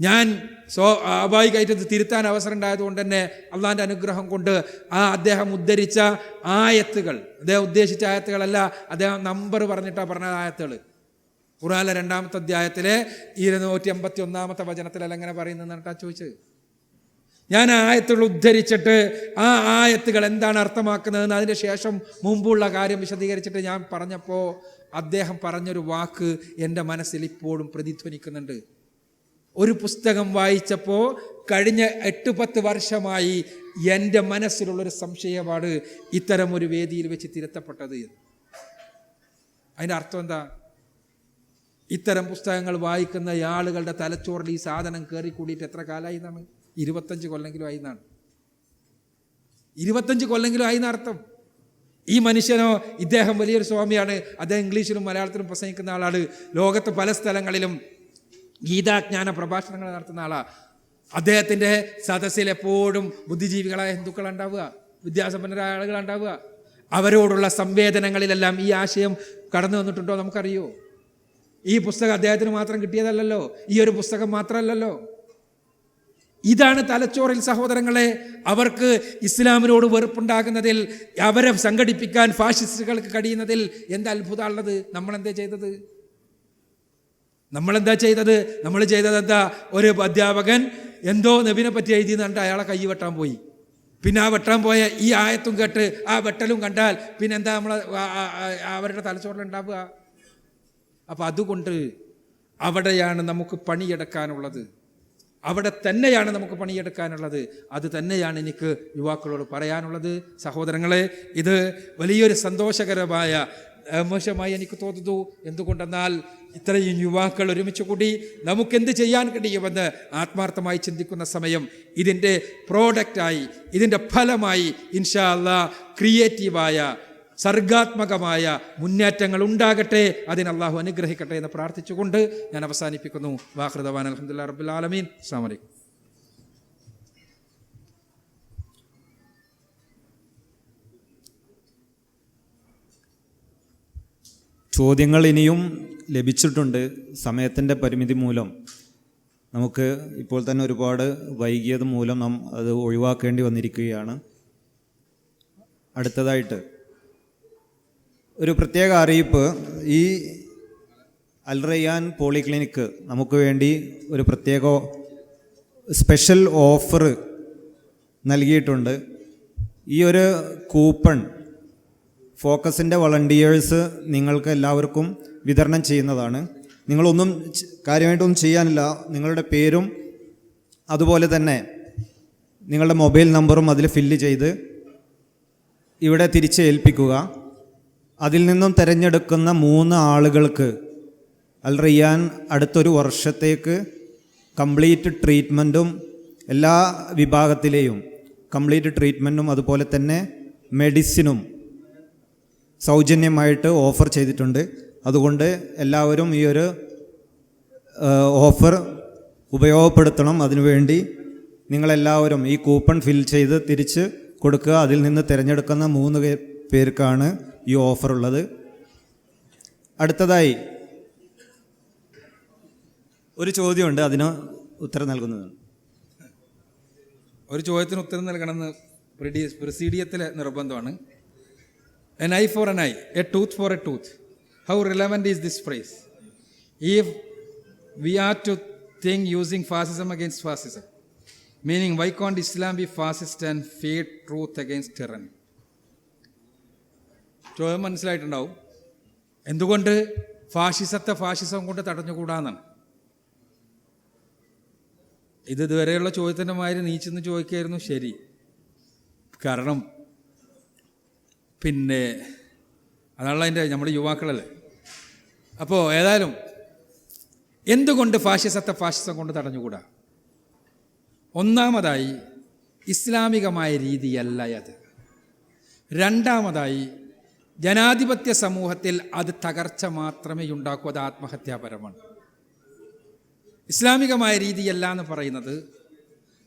ഞാൻ സ്വ സ്വാഭാവികമായിട്ട് ഇത് തിരുത്താൻ അവസരം ഉണ്ടായതുകൊണ്ട് തന്നെ അള്ളാഹിന്റെ അനുഗ്രഹം കൊണ്ട് ആ അദ്ദേഹം ഉദ്ധരിച്ച ആയത്തുകൾ അദ്ദേഹം ഉദ്ദേശിച്ച ആയത്തുകളല്ല അദ്ദേഹം നമ്പർ പറഞ്ഞിട്ടാണ് പറഞ്ഞ ആയത്തുകൾ. ഖുറാനിലെ രണ്ടാമത്തെ അധ്യായത്തിലെ ഇരുന്നൂറ്റി അമ്പത്തി ഒന്നാമത്തെ വചനത്തിലല്ല എങ്ങനെ പറയുന്നതെന്നിട്ടാ ചോദിച്ചത്. ഞാൻ ആയത്തുകൾ ഉദ്ധരിച്ചിട്ട് ആ ആയത്തുകൾ എന്താണ് അർത്ഥമാക്കുന്നതെന്ന് അതിന് ശേഷം മുമ്പുള്ള കാര്യം വിശദീകരിച്ചിട്ട് ഞാൻ പറഞ്ഞപ്പോൾ അദ്ദേഹം പറഞ്ഞൊരു വാക്ക് എന്റെ മനസ്സിൽ ഇപ്പോഴും പ്രതിധ്വനിക്കുന്നുണ്ട്. ഒരു പുസ്തകം വായിച്ചപ്പോൾ കഴിഞ്ഞ എട്ട് പത്ത് വർഷമായി എന്റെ മനസ്സിലുള്ളൊരു സംശയമാണ് ഇത്തരം ഒരു വേദിയിൽ വെച്ച് തിരുത്തപ്പെട്ടത് എന്ന്. അതിന്റെ അർത്ഥം എന്താ? ഇത്തരം പുസ്തകങ്ങൾ വായിക്കുന്ന ആളുകളുടെ തലച്ചോറിൽ ഈ സാധനം കയറി കൂടിയിട്ട് എത്ര കാലമായി എന്നാണ്? ഇരുപത്തഞ്ച് കൊല്ലെങ്കിലും ആയി എന്നാണ്. ഇരുപത്തഞ്ച് കൊല്ലെങ്കിലും ആയി എന്നർത്ഥം. ഈ മനുഷ്യനോ ഇദ്ദേഹം വലിയൊരു സ്വാമിയാണ്. അദ്ദേഹം ഇംഗ്ലീഷിലും മലയാളത്തിലും പ്രസംഗിക്കുന്ന ആളാണ്. ലോകത്ത് പല സ്ഥലങ്ങളിലും ഗീതാജ്ഞാന പ്രഭാഷണങ്ങൾ നടത്തുന്ന ആളാണ് അദ്ദേഹത്തിന്റെ സദസ്സിൽ എപ്പോഴും ബുദ്ധിജീവികളായ ഹിന്ദുക്കൾ ഉണ്ടാവുക വിദ്യാസമ്പന്നരായ ആളുകൾ ഉണ്ടാവുക. അവരോടുള്ള സംവേദനങ്ങളിലെല്ലാം ഈ ആശയം കടന്നു വന്നിട്ടുണ്ടോ നമുക്കറിയോ? ഈ പുസ്തകം അദ്ദേഹത്തിന് മാത്രം കിട്ടിയതല്ലല്ലോ ഈ ഒരു പുസ്തകം മാത്രമല്ലല്ലോ. ഇതാണ് തലച്ചോറിൽ സഹോദരങ്ങളെ അവർക്ക് ഇസ്ലാമിനോട് വെറുപ്പുണ്ടാകുന്നതിൽ അവരെ സംഘടിപ്പിക്കാൻ ഫാഷിസ്റ്റുകൾക്ക് കഴിയുന്നതിൽ എന്ത് അത്ഭുതമുള്ളത്? നമ്മളെന്തേ ചെയ്തത്? നമ്മളെന്താ ചെയ്തത്? നമ്മൾ ചെയ്തത് എന്താ ഒരു അധ്യാപകൻ എന്തോ നബിനെ പറ്റി എഴുതി എന്നിട്ട് അയാളെ കൈ വെട്ടാൻ പോയി. പിന്നെ ആ വെട്ടാൻ പോയ ഈ ആയത്തും കേട്ട് ആ വെട്ടലും കണ്ടാൽ പിന്നെ എന്താ നമ്മൾ അവരുടെ തലച്ചോറിലുണ്ടാവുക അപ്പം അതുകൊണ്ട് അവിടെയാണ് നമുക്ക് പണിയെടുക്കാനുള്ളത്. അവിടെ തന്നെയാണ് നമുക്ക് പണിയെടുക്കാനുള്ളത്. അത് തന്നെയാണ് എനിക്ക് യുവാക്കളോട് പറയാനുള്ളത്. സഹോദരങ്ങളെ ഇത് വലിയൊരു സന്തോഷകരമായ മോശമായി എനിക്ക് തോന്നുന്നു. എന്തുകൊണ്ടെന്നാൽ ഇത്രയും യുവാക്കൾ ഒരുമിച്ച് കൂടി നമുക്കെന്ത് ചെയ്യാൻ കഴിയുമെന്ന് ആത്മാർത്ഥമായി ചിന്തിക്കുന്ന സമയം ഇതിന്റെ പ്രോഡക്റ്റായി ഇതിന്റെ ഫലമായി ഇൻഷാ ക്രിയേറ്റീവായ സർഗാത്മകമായ മുന്നേറ്റങ്ങൾ ഉണ്ടാകട്ടെ അതിന് അള്ളാഹു അനുഗ്രഹിക്കട്ടെ എന്ന് പ്രാർത്ഥിച്ചുകൊണ്ട് ഞാൻ അവസാനിപ്പിക്കുന്നു. വാഹൃദവാൻ അലഹമുല്ലാ റബുലാലമീൻ അസ്സാം വലൈക്കും ചോദ്യങ്ങൾ ഇനിയും ലഭിച്ചിട്ടുണ്ട് സമയത്തിന്റെ പരിമിതി മൂലം. നമുക്ക് ഇപ്പോൾ തന്നെ ഒരുപാട് വൈകിയത് മൂലം നാം അത് ഒഴിവാക്കേണ്ടി വന്നിരിക്കുകയാണ്. അടുത്തതായിട്ട് ഒരു പ്രത്യേക അറിയിപ്പ്. ഈ അൽറയാൻ പോളിക്ലിനിക്ക് നമുക്ക് വേണ്ടി ഒരു പ്രത്യേക സ്പെഷ്യൽ ഓഫർ നൽകിയിട്ടുണ്ട്. ഈ ഒരു കൂപ്പൺ ഫോക്കസിന്റെ വളണ്ടിയേഴ്സ് നിങ്ങൾക്ക് എല്ലാവർക്കും വിതരണം ചെയ്യുന്നതാണ്. നിങ്ങളൊന്നും കാര്യമായിട്ടൊന്നും ചെയ്യാനില്ല. നിങ്ങളുടെ പേരും അതുപോലെ തന്നെ നിങ്ങളുടെ മൊബൈൽ നമ്പറും അതിൽ ഫില്ല് ചെയ്ത് ഇവിടെ തിരിച്ച് ഏൽപ്പിക്കുക. അതിൽ നിന്നും തിരഞ്ഞെടുക്കുന്ന മൂന്ന് ആളുകൾക്ക് അൽ റിയാൻ അടുത്തൊരു വർഷത്തേക്ക് കംപ്ലീറ്റ് ട്രീറ്റ്മെന്റും എല്ലാ വിഭാഗത്തിലെയും കംപ്ലീറ്റ് ട്രീറ്റ്മെന്റും അതുപോലെ തന്നെ മെഡിസിനും സൗജന്യമായിട്ട് ഓഫർ ചെയ്തിട്ടുണ്ട്. അതുകൊണ്ട് എല്ലാവരും ഈ ഒരു ഓഫർ ഉപയോഗപ്പെടുത്തണം. അതിനുവേണ്ടി നിങ്ങളെല്ലാവരും ഈ കൂപ്പൺ ഫിൽ ചെയ്ത് തിരിച്ച് കൊടുക്കുക. അതിൽ നിന്ന് തിരഞ്ഞെടുക്കുന്ന മൂന്ന് പേർക്കാണ് ഈ ഓഫർ ഉള്ളത്. അടുത്തതായി ഒരു ചോദ്യമുണ്ട്. അതിന് ഉത്തരം നൽകുന്നതാണ്. ഒരു ചോദ്യത്തിന് ഉത്തരം നൽകണമെന്ന് പ്രസീഡിയത്തിലെ നിർബന്ധമാണ്. An eye for an eye a tooth for a tooth how relevant is this phrase if we are to think using fascism against fascism meaning why can't Islam be fascist and feed truth against terror ചോദ്യം മനസ്സിലായിട്ടുണ്ടാവും. എന്തുകൊണ്ട് ഫാഷിസത്തെ fascism കൊണ്ട് തടഞ്ഞുകൂടാന്നാണ്? ഇത് ഇതുവരെയുള്ള ചോദ്യത്തിന്റെ മാതിരി നീച്ചെന്ന് ചോദിക്കായിരുന്നു ശരി. കാരണം പിന്നെ അതാണല്ലോ അതിന്റെ നമ്മുടെ യുവാക്കളല്ലേ? അപ്പോൾ ഏതായാലും എന്തുകൊണ്ട് ഫാഷിസത്തെ ഫാഷിസം കൊണ്ട് തടഞ്ഞുകൂടാ? ഒന്നാമതായി ഇസ്ലാമികമായ രീതിയല്ല അത്. രണ്ടാമതായി ജനാധിപത്യ സമൂഹത്തിൽ അത് തകർച്ച മാത്രമേ ഉണ്ടാക്കൂ അത് ആത്മഹത്യാപരമാണ്. ഇസ്ലാമികമായ രീതിയല്ല എന്ന് പറയുന്നത്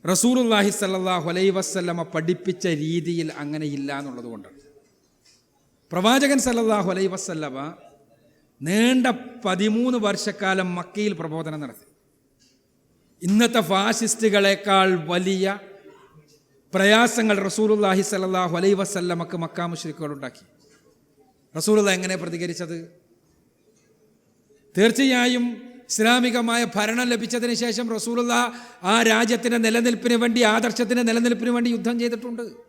റസൂലുല്ലാഹി സല്ലല്ലാഹു അലൈഹി വസല്ലമ പഠിപ്പിച്ച രീതിയിൽ അങ്ങനെയില്ല എന്നുള്ളത് കൊണ്ടാണ് പ്രവാചകൻ സല്ലാഹു അലൈ വസല്ലമ നീണ്ട പതിമൂന്ന് വർഷക്കാലം മക്കയിൽ പ്രബോധനം നടത്തി. ഇന്നത്തെ ഫാസിസ്റ്റുകളെക്കാൾ വലിയ പ്രയാസങ്ങൾ റസൂലുല്ലാഹി സല്ലാഹു അലൈ വസല്ലമക്ക് മക്കാ മുശ്രിക്കുകൾ ഉണ്ടാക്കി. റസൂലുള്ള എങ്ങനെ പ്രതികരിച്ചത്? തീർച്ചയായും ഇസ്ലാമികമായ ഭരണം ലഭിച്ചതിന് ശേഷം റസൂലുള്ള ആ രാജ്യത്തിന്റെ നിലനിൽപ്പിന് വേണ്ടി ആദർശത്തിന്റെ നിലനിൽപ്പിന് വേണ്ടി യുദ്ധം ചെയ്തിട്ടുണ്ട്.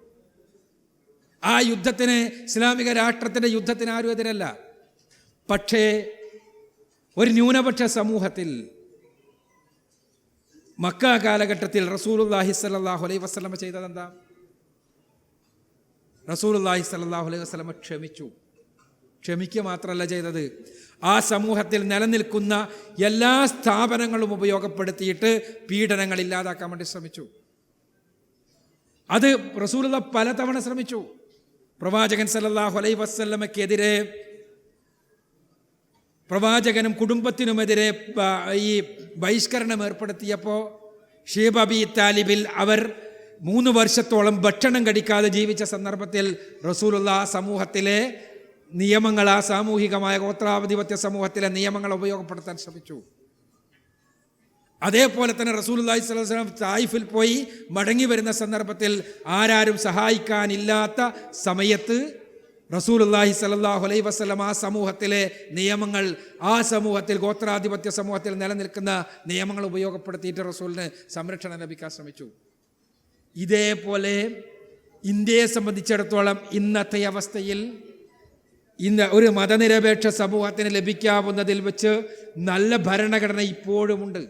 ആ യുദ്ധത്തിന് ഇസ്ലാമിക രാഷ്ട്രത്തിന്റെ യുദ്ധത്തിന് ആരും എതിരല്ല. പക്ഷേ ഒരു ന്യൂനപക്ഷ സമൂഹത്തിൽ മക്ക കാലഘട്ടത്തിൽ റസൂലുല്ലാഹി സല്ലാഹു അലൈഹി വസ്ലമ ചെയ്തതെന്താ? റസൂലുല്ലാഹി സല്ലാഹു അലൈഹി വസ്ലമ ക്ഷമിച്ചു. ക്ഷമിക്കുക മാത്രമല്ല ചെയ്തത്. ആ സമൂഹത്തിൽ നിലനിൽക്കുന്ന എല്ലാ സ്ഥാപനങ്ങളും ഉപയോഗപ്പെടുത്തിയിട്ട് പീഡനങ്ങൾ ഇല്ലാതാക്കാൻ വേണ്ടി ശ്രമിച്ചു. അത് റസൂലുള്ള പലതവണ ശ്രമിച്ചു. പ്രവാചകൻ സല്ലല്ലാഹു അലൈ വസ്ല്ലമയ്ക്കെതിരെ പ്രവാചകനും കുടുംബത്തിനുമെതിരെ ഈ ബഹിഷ്കരണം ഏർപ്പെടുത്തിയപ്പോൾ ഷീബ് അബി താലിബിൽ അവർ മൂന്ന് വർഷത്തോളം ഭക്ഷണം കടിക്കാതെ ജീവിച്ച സന്ദർഭത്തിൽ റസൂലുള്ള സമൂഹത്തിലെ നിയമങ്ങൾ ആ സാമൂഹികമായ ഗോത്രാധിപത്യ സമൂഹത്തിലെ നിയമങ്ങൾ ഉപയോഗപ്പെടുത്താൻ ശ്രമിച്ചു. അതേപോലെ തന്നെ സ്വല്ലല്ലാഹു അലൈഹി വസല്ലം തായിഫിൽ പോയി മടങ്ങി വരുന്ന സന്ദർഭത്തിൽ ആരാരും സഹായിക്കാനില്ലാത്ത സമയത്ത് റസൂലുള്ളാഹി സ്വല്ലല്ലാഹു അലൈ വസ്ലം ആ സമൂഹത്തിലെ നിയമങ്ങൾ ആ സമൂഹത്തിൽ ഗോത്രാധിപത്യ സമൂഹത്തിൽ നിലനിൽക്കുന്ന നിയമങ്ങൾ ഉപയോഗപ്പെടുത്തിയിട്ട് റസൂലിന് സംരക്ഷണം ലഭിക്കാൻ ശ്രമിച്ചു. ഇതേപോലെ ഇന്ത്യയെ സംബന്ധിച്ചിടത്തോളം ഇന്നത്തെ അവസ്ഥയിൽ ഇന്ന് ഒരു മതനിരപേക്ഷ സമൂഹത്തിന് ലഭിക്കാവുന്നതിൽ വെച്ച് നല്ല ഭരണഘടന ഇപ്പോഴുമുണ്ട്.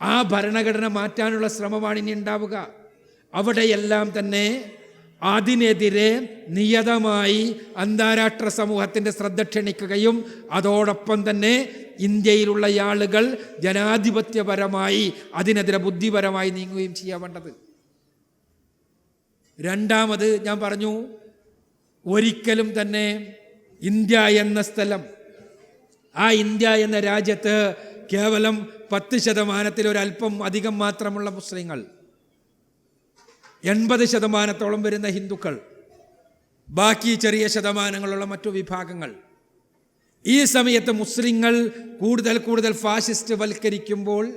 ആ ഭരണഘടന മാറ്റാനുള്ള ശ്രമമാണ് ഇനി ഉണ്ടാവുക. അവിടെയെല്ലാം തന്നെ അതിനെതിരെ നിയതമായി അന്താരാഷ്ട്ര സമൂഹത്തിന്റെ ശ്രദ്ധ ക്ഷണിക്കുകയും അതോടൊപ്പം തന്നെ ഇന്ത്യയിലുള്ള ആളുകൾ ജനാധിപത്യപരമായി അതിനെതിരെ ബുദ്ധിപരമായി നീങ്ങുകയും ചെയ്യാൻ വേണ്ടത്. രണ്ടാമത് ഞാൻ പറഞ്ഞു ഒരിക്കലും തന്നെ ഇന്ത്യ എന്ന സ്ഥലം ആ ഇന്ത്യ എന്ന രാജ്യത്ത് കേവലം പത്ത് ശതമാനത്തിൽ ഒരല്പം അധികം മാത്രമുള്ള മുസ്ലിങ്ങൾ. എൺപത് ശതമാനത്തോളം വരുന്ന ഹിന്ദുക്കൾ. ബാക്കി ചെറിയ ശതമാനങ്ങളുള്ള മറ്റു വിഭാഗങ്ങൾ. ഈ സമയത്ത് മുസ്ലിങ്ങൾ കൂടുതൽ കൂടുതൽ ഫാസിസ്റ്റ് വൽക്കരിക്കുമ്പോൾ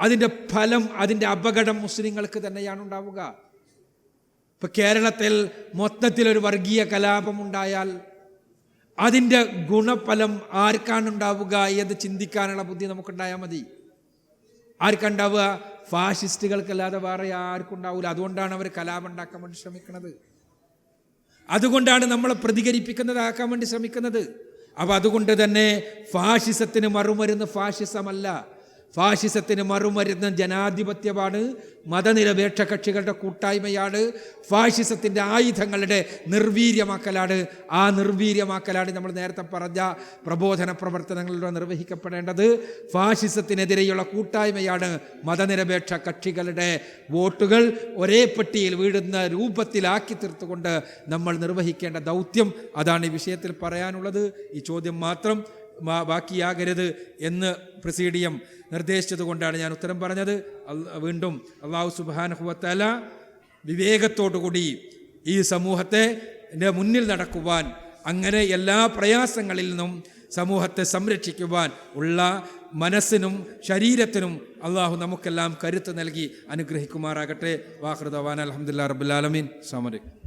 അതിന്റെ ഫലം അതിന്റെ അപകടം മുസ്ലിങ്ങൾക്ക് തന്നെയാണ് ഉണ്ടാവുക. ഇപ്പൊ കേരളത്തിൽ മൊത്തത്തിലൊരു വർഗീയ കലാപം ഉണ്ടായാൽ അതിന്റെ ഗുണഫലം ആർക്കാണ് ഉണ്ടാവുക എന്ന് ചിന്തിക്കാനുള്ള ബുദ്ധി നമുക്കുണ്ടായാൽ മതി. ആർക്കുണ്ടാവുക? ഫാഷിസ്റ്റുകൾക്കല്ലാതെ വേറെ ആർക്കും ഉണ്ടാവില്ല അതുകൊണ്ടാണ് അവർ കലാപം ഉണ്ടാക്കാൻ വേണ്ടി ശ്രമിക്കുന്നത്. അതുകൊണ്ടാണ് നമ്മളെ പ്രതികരിപ്പിക്കുന്നതാക്കാൻ വേണ്ടി ശ്രമിക്കുന്നത്. അപ്പോൾ അതുകൊണ്ട് തന്നെ ഫാഷിസത്തിന് മറുമരുന്ന് ഫാഷിസമല്ല. ഫാഷിസത്തിന് മറുമരുന്ന് ജനാധിപത്യമാണ് മതനിരപേക്ഷ കക്ഷികളുടെ കൂട്ടായ്മയാണ് ഫാഷിസത്തിന്റെ ആയുധങ്ങളുടെ നിർവീര്യമാക്കലാണ്. ആ നിർവീര്യമാക്കലാണ് നമ്മൾ നേരത്തെ പറഞ്ഞ പ്രബോധന പ്രവർത്തനങ്ങളിലൂടെ നിർവഹിക്കപ്പെടേണ്ടത്. ഫാഷിസത്തിനെതിരെയുള്ള കൂട്ടായ്മയാണ് മതനിരപേക്ഷ കക്ഷികളുടെ വോട്ടുകൾ. ഒരേ പെട്ടിയിൽ വീഴുന്ന രൂപത്തിലാക്കി തീർത്തുകൊണ്ട് നമ്മൾ നിർവഹിക്കേണ്ട ദൗത്യം. അതാണ് ഈ വിഷയത്തിൽ പറയാനുള്ളത്. ഈ ചോദ്യം മാത്രം ബാക്കിയാകരുത് എന്ന് പ്രസീഡിയം നിർദ്ദേശിച്ചത് കൊണ്ടാണ് ഞാൻ ഉത്തരം പറഞ്ഞത്. വീണ്ടും അള്ളാഹു സുബാനഹുവത്തല വിവേകത്തോടുകൂടി ഈ സമൂഹത്തെ മുന്നിൽ നടക്കുവാൻ അങ്ങനെ എല്ലാ പ്രയാസങ്ങളിൽ നിന്നും സമൂഹത്തെ സംരക്ഷിക്കുവാൻ ഉള്ള മനസ്സിനും ശരീരത്തിനും അള്ളാഹു നമുക്കെല്ലാം കരുത്ത് നൽകി അനുഗ്രഹിക്കുമാറാകട്ടെ. വാഹൃദവാൻ അലഹമുല്ലാ റബുലാലമീൻ സമരം